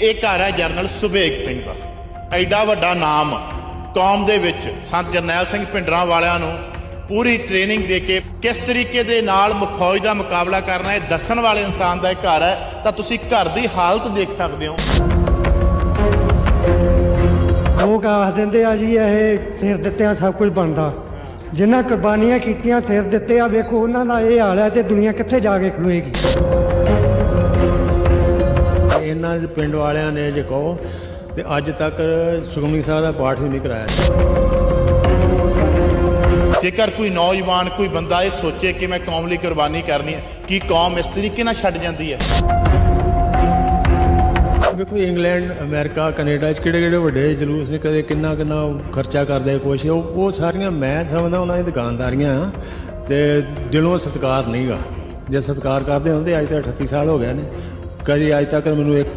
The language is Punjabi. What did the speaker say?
ਇਹ ਘਰ ਹੈ ਜਰਨਲ ਸੁਬੇਗ ਸਿੰਘ ਦਾ। ਐਡਾ ਵੱਡਾ ਨਾਮ ਕੌਮ ਦੇ ਵਿੱਚ ਸੰਤ ਜਰਨੈਲ ਸਿੰਘ ਭਿੰਡਰਾਂ ਵਾਲਿਆਂ ਨੂੰ ਪੂਰੀ ਟ੍ਰੇਨਿੰਗ ਦੇ ਕੇ ਕਿਸ ਤਰੀਕੇ ਦੇ ਨਾਲ ਫੌਜ ਦਾ ਮੁਕਾਬਲਾ ਕਰਨਾ ਹੈ ਦੱਸਣ ਵਾਲੇ ਇਨਸਾਨ ਦਾ ਇਹ ਘਰ ਹੈ, ਤਾਂ ਤੁਸੀਂ ਘਰ ਦੀ ਹਾਲਤ ਦੇਖ ਸਕਦੇ ਹੋ। ਲੋਕ ਆਖ ਦਿੰਦੇ ਆ ਜੀ, ਇਹ ਸਿਰ ਦਿੱਤਿਆਂ ਸਭ ਕੁਝ ਬਣਦਾ। ਜਿਨ੍ਹਾਂ ਕੁਰਬਾਨੀਆਂ ਕੀਤੀਆਂ, ਸਿਰ ਦਿੱਤੇ ਆ, ਵੇਖੋ ਉਹਨਾਂ ਦਾ ਇਹ ਹਾਲ ਹੈ ਤੇ ਦੁਨੀਆ ਕਿੱਥੇ ਜਾ ਕੇ ਖਲੋਏਗੀ। ਇਹਨਾਂ ਦੇ ਪਿੰਡ ਵਾਲਿਆਂ ਨੇ ਜੇ ਕਹੋ ਤੇ ਅੱਜ ਤੱਕ ਸੁਖਮਨੀ ਸਾਹਿਬ ਦਾ ਪਾਠ ਵੀ ਨਹੀਂ ਕਰਾਇਆ ਜੇਕਰ ਕੋਈ ਨੌਜਵਾਨ ਕੋਈ ਬੰਦਾ ਇਹ ਸੋਚੇ ਕਿ ਮੈਂ ਕੌਮ ਲਈ ਕੁਰਬਾਨੀ ਕਰਨੀ ਹੈ ਕੀ ਕੌਮ ਇਸ ਤਰੀਕੇ ਨਾਲ ਛੱਡ ਜਾਂਦੀ ਹੈ? ਵੇਖੋ ਇੰਗਲੈਂਡ ਅਮਰੀਕਾ ਕੈਨੇਡਾ ਚ ਕਿਹੜੇ ਕਿਹੜੇ ਵੱਡੇ ਜਲੂਸ ਨੇ ਕਦੇ ਕਿੰਨਾ ਕਿੰਨਾ ਖਰਚਾ ਕਰਦੇ ਕੁਛ ਉਹ ਉਹ ਸਾਰੀਆਂ ਮੈਂ ਸਮਝਦਾ ਉਹਨਾਂ ਦੀ ਦੁਕਾਨਦਾਰੀਆਂ ਤੇ ਦਿਲੋਂ ਸਤਿਕਾਰ ਨਹੀਂਗਾ। ਜੇ ਸਤਿਕਾਰ ਕਰਦੇ ਹੁੰਦੇ ਅੱਜ ਤਾਂ 38 ਸਾਲ ਹੋ ਗਏ ਨੇ। ਕਦੀ ਅੱਜ ਤੱਕ ਮੈਨੂੰ ਇੱਕ